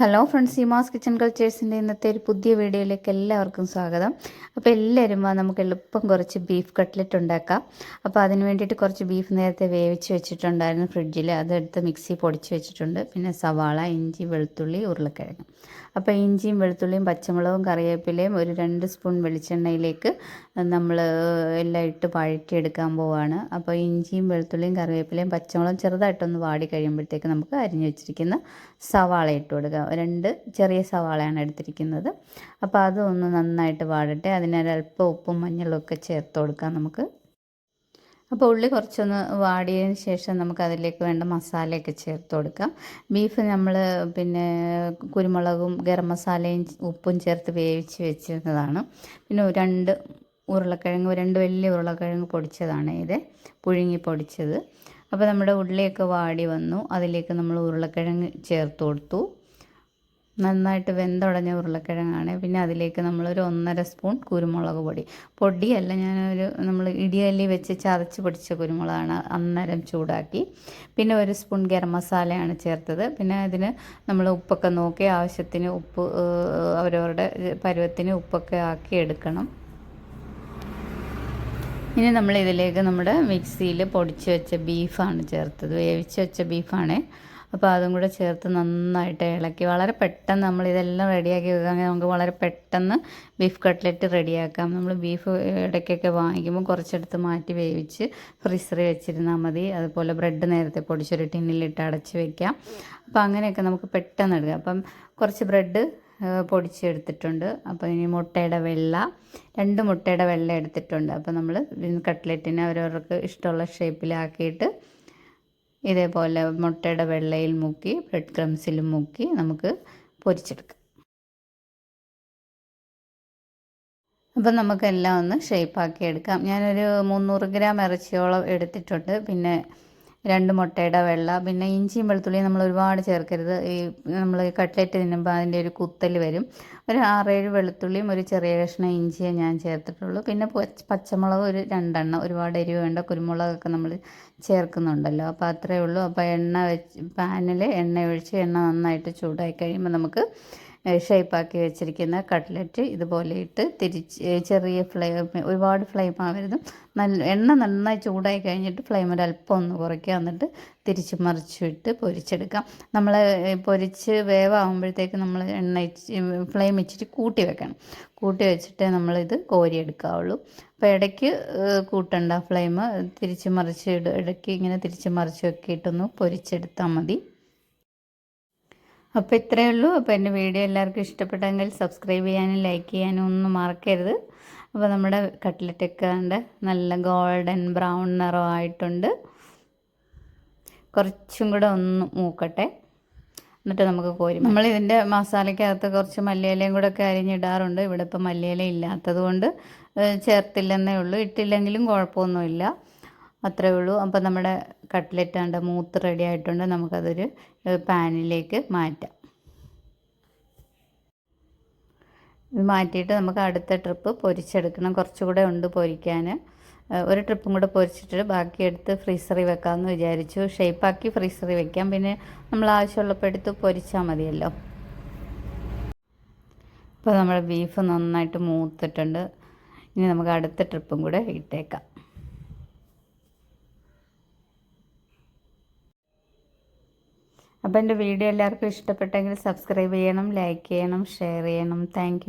Hello friends Seema's kitchen കൾച്ചേഴ്സിന്റെ ഇന്നത്തെ ഒരു പുതിയ വീഡിയോയിലേക്ക് എല്ലാവർക്കും സ്വാഗതം. അപ്പോൾ എല്ലാവരും വാ നമുക്ക് എളുപ്പം കുറച്ച് ബീഫ് കട്ട്ലറ്റ് ഉണ്ടാക്കാം. അപ്പോൾ അതിന് വേണ്ടിയിട്ട് കുറച്ച് ബീഫ് നേരത്തെ വേവിച്ച് വെച്ചിട്ടുണ്ടായിരുന്നു ഫ്രിഡ്ജിൽ അതെടുത്ത് മിക്സി പൊടിച്ച് വെച്ചിട്ടുണ്ട്. പിന്നെ സവാള ഇഞ്ചി വെളുത്തുള്ളി ഉരുളക്കിഴങ്ങ്. അപ്പോൾ ഇഞ്ചിയും വെളുത്തുള്ളിയും പച്ചമുളകും കറിവേപ്പിലയും ഒരു രണ്ട് സ്പൂൺ വെളിച്ചെണ്ണയിലേക്ക് നമ്മൾ എല്ലാം ഇട്ട് വഴറ്റിയെടുക്കാൻ പോവാണ്. അപ്പോൾ ഇഞ്ചിയും വെളുത്തുള്ളിയും കറിവേപ്പിലയും പച്ചമുളകും ചെറുതായിട്ടൊന്ന് വാടി കഴിയുമ്പോഴത്തേക്ക് നമുക്ക് അരിഞ്ഞു വെച്ചിരിക്കുന്ന സവാള ഇട്ട് കൊടുക്കുക രണ്ട് ചെറിയ സവാളയാണ് എടുത്തിരിക്കുന്നത്. അപ്പോൾ അതൊന്ന് നന്നായിട്ട് വാടട്ടെ. അതിനൊരല്പം ഉപ്പും മഞ്ഞളും ഒക്കെ ചേർത്ത് കൊടുക്കാം നമുക്ക്. അപ്പോൾ ഉള്ളി കുറച്ചൊന്ന് വാടിയതിന് ശേഷം നമുക്ക് അതിലേക്ക് വേണ്ട മസാലയൊക്കെ ചേർത്ത് കൊടുക്കാം. ബീഫ് നമ്മൾ പിന്നെ കുരുമുളകും ഗരം മസാലയും ഉപ്പും ചേർത്ത് വേവിച്ച് വെച്ചിരുന്നതാണ്. പിന്നെ രണ്ട് ഉരുളക്കിഴങ്ങ് രണ്ട് വലിയ ഉരുളക്കിഴങ്ങ് പൊടിച്ചതാണ് ഇത്. പുഴുങ്ങി പൊടിച്ചത്. അപ്പോൾ നമ്മുടെ ഉള്ളിയൊക്കെ വാടി വന്നു. അതിലേക്ക് നമ്മൾ ഉരുളക്കിഴങ്ങ് ചേർത്ത് കൊടുത്തു. നന്നായിട്ട് വെന്തുടഞ്ഞ ഉരുളക്കിഴങ്ങാണ്. പിന്നെ അതിലേക്ക് നമ്മളൊരു ഒന്നര സ്പൂൺ കുരുമുളക് പൊടി. പൊടിയല്ല ഞാനൊരു നമ്മൾ ഇടിയല്ലി വെച്ച് ചതച്ച് പൊടിച്ച കുരുമുളകാണ് അന്നേരം ചൂടാക്കി. പിന്നെ ഒരു സ്പൂൺ ഗരം മസാലയാണ് ചേർത്തത്. പിന്നെ അതിന് നമ്മൾ ഉപ്പൊക്കെ നോക്കി ആവശ്യത്തിന് ഉപ്പ് അവരവരുടെ പരുവത്തിന് ഉപ്പൊക്കെ ആക്കി എടുക്കണം. ഇനി നമ്മൾ ഇതിലേക്ക് നമ്മുടെ മിക്സിയിൽ പൊടിച്ച് വെച്ച ബീഫാണ് ചേർത്തത്. വേവിച്ച് വെച്ച ബീഫാണ്. അപ്പോൾ അതും കൂടെ ചേർത്ത് നന്നായിട്ട് ഇളക്കി. വളരെ പെട്ടെന്ന് നമ്മൾ ഇതെല്ലാം റെഡിയാക്കി വെക്കുകയാണെങ്കിൽ നമുക്ക് വളരെ പെട്ടെന്ന് ബീഫ് കട്ട്ലറ്റ് റെഡിയാക്കാം. നമ്മൾ ബീഫ് ഇടയ്ക്കൊക്കെ വാങ്ങിക്കുമ്പോൾ കുറച്ചെടുത്ത് മാറ്റി വേവിച്ച് ഫ്രീസറിൽ വെച്ചിരുന്നാൽ മതി. അതുപോലെ ബ്രെഡ് നേരത്തെ പൊടിച്ചൊരു ടിന്നിലിട്ട് അടച്ച് വെക്കാം. അപ്പോൾ അങ്ങനെയൊക്കെ നമുക്ക് പെട്ടെന്ന് എടുക്കാം. അപ്പം കുറച്ച് ബ്രെഡ് പൊടിച്ചെടുത്തിട്ടുണ്ട് അപ്പോൾ ഇനി മുട്ടയുടെ വെള്ള രണ്ട് മുട്ടയുടെ വെള്ള എടുത്തിട്ടുണ്ട്. അപ്പോൾ നമ്മൾ കട്ട്ലറ്റിനെ അവരവർക്ക് ഇഷ്ടമുള്ള ഷേപ്പിലാക്കിയിട്ട് ഇതേപോലെ മുട്ടയുടെ വെള്ളയിൽ മുക്കി ബ്രെഡ് ക്രംസിലും മുക്കി നമുക്ക് പൊരിച്ചെടുക്കാം. അപ്പം നമുക്കെല്ലാം ഒന്ന് ഷേപ്പാക്കി എടുക്കാം. ഞാനൊരു മുന്നൂറ് ഗ്രാം ഇറച്ചിയോളം എടുത്തിട്ടുണ്ട്. പിന്നെ രണ്ട് മുട്ടയുടെ വെള്ള പിന്നെ ഇഞ്ചിയും വെളുത്തുള്ളിയും നമ്മൾ ഒരുപാട് ചേർക്കരുത്. ഈ നമ്മൾ കട്ട്ലറ്റ് തിന്നുമ്പോൾ അതിന്റെ ഒരു കുത്തൽ വരും. ഒരു ആറേഴ് വെളുത്തുള്ളിയും ഒരു ചെറിയ കഷ്ണം ഇഞ്ചിയെ ഞാൻ ചേർത്തിട്ടുള്ളൂ. പിന്നെ പച്ചമുളക് ഒരു രണ്ടെണ്ണം ഒരുപാട് എരിവ് വേണ്ട കുരുമുളകൊക്കെ നമ്മൾ ചേർക്കുന്നുണ്ടല്ലോ. അപ്പോൾ അത്രയേ ഉള്ളൂ. അപ്പോൾ എണ്ണ വെച്ച് പാനിൽ എണ്ണ ഒഴിച്ച് എണ്ണ നന്നായിട്ട് ചൂടായി കഴിയുമ്പോൾ നമുക്ക് ഷേപ്പാക്കി വെച്ചിരിക്കുന്ന കട്ട്ലറ്റ് ഇതുപോലെ ഇട്ട് തിരിച്ച് ചെറിയ ഫ്ലെയിം ഒരുപാട് ഫ്ലെയിം ആവരുത്. നല്ല എണ്ണ നന്നായി ചൂടായി കഴിഞ്ഞിട്ട് ഫ്ലെയിം ഒരു അല്പം ഒന്ന് കുറയ്ക്കുക. എന്നിട്ട് തിരിച്ച് മറിച്ചിട്ട് പൊരിച്ചെടുക്കാം. നമ്മൾ പൊരിച്ച് വേവാകുമ്പോഴത്തേക്ക് നമ്മൾ എണ്ണ ഫ്ലെയിം ഇച്ചിട്ട് കൂട്ടി വെക്കണം. കൂട്ടി വെച്ചിട്ടേ നമ്മളിത് കോരിയെടുക്കാവുള്ളൂ. അപ്പോൾ ഇടയ്ക്ക് കൂട്ടണ്ട ഫ്ലെയിം തിരിച്ച് മറിച്ച് ഇടയ്ക്ക് ഇങ്ങനെ തിരിച്ച് മറിച്ച് വെക്കിയിട്ടൊന്ന് പൊരിച്ചെടുത്താൽ മതി. അപ്പോൾ ഇത്രയേ ഉള്ളൂ. അപ്പോൾ എന്റെ വീഡിയോ എല്ലാവർക്കും ഇഷ്ടപ്പെട്ടെങ്കിൽ സബ്സ്ക്രൈബ് ചെയ്യാനും ലൈക്ക് ചെയ്യാനും ഒന്നും മറക്കരുത്. അപ്പോൾ നമ്മുടെ കട്ട്ലറ്റൊക്കെ കണ്ട് നല്ല ഗോൾഡൻ ബ്രൗൺ നിറമായിട്ടുണ്ട്. കുറച്ചും കൂടെ ഒന്ന് മൂക്കട്ടെ. എന്നിട്ട് നമുക്ക് കോരി നമ്മൾ ഇതിന്റെ മസാലയ്ക്കകത്ത് കുറച്ച് മല്ലിയിലയും കൂടെ ഒക്കെ അരിഞ്ഞിടാറുണ്ട് ഇവിടെ ഇപ്പോൾ മല്ലിയില ഇല്ലാത്തത് കൊണ്ട് ചേർത്തില്ലെന്നേ ഉള്ളൂ. ഇട്ടില്ലെങ്കിലും കുഴപ്പമൊന്നുമില്ല. അത്രേ ഉള്ളൂ. അപ്പോൾ നമ്മുടെ കട്ട്ലറ്റ് ആണ്ട് മൂത്ത് റെഡി ആയിട്ടുണ്ട്. നമുക്കതൊരു പാനിലേക്ക് മാറ്റാം. ഇത് മാറ്റിയിട്ട് നമുക്ക് അടുത്ത ട്രിപ്പ് പൊരിച്ചെടുക്കണം. കുറച്ചുകൂടെ ഉണ്ട് പൊരിക്കാൻ. ഒരു ട്രിപ്പും കൂടെ പൊരിച്ചിട്ട് ബാക്കി എടുത്ത് ഫ്രീസറിൽ വെക്കാമെന്ന് വിചാരിച്ചു. ഷേപ്പാക്കി ഫ്രീസറിൽ വെക്കാം. പിന്നെ നമ്മൾ ആവശ്യമുള്ളപ്പോൾ എടുത്ത് പൊരിച്ചാൽ മതിയല്ലോ. ഇപ്പോൾ നമ്മുടെ ബീഫ് നന്നായിട്ട് മൂത്തിട്ടുണ്ട്. ഇനി നമുക്ക് അടുത്ത ട്രിപ്പും കൂടെ ഇട്ടേക്കാം. അപ്പോൾ എന്റെ വീഡിയോ എല്ലാവർക്കും ഇഷ്ടപ്പെട്ടെങ്കിൽ സബ്സ്ക്രൈബ് ചെയ്യണം ലൈക്ക് ചെയ്യണം ഷെയർ ചെയ്യണം. താങ്ക്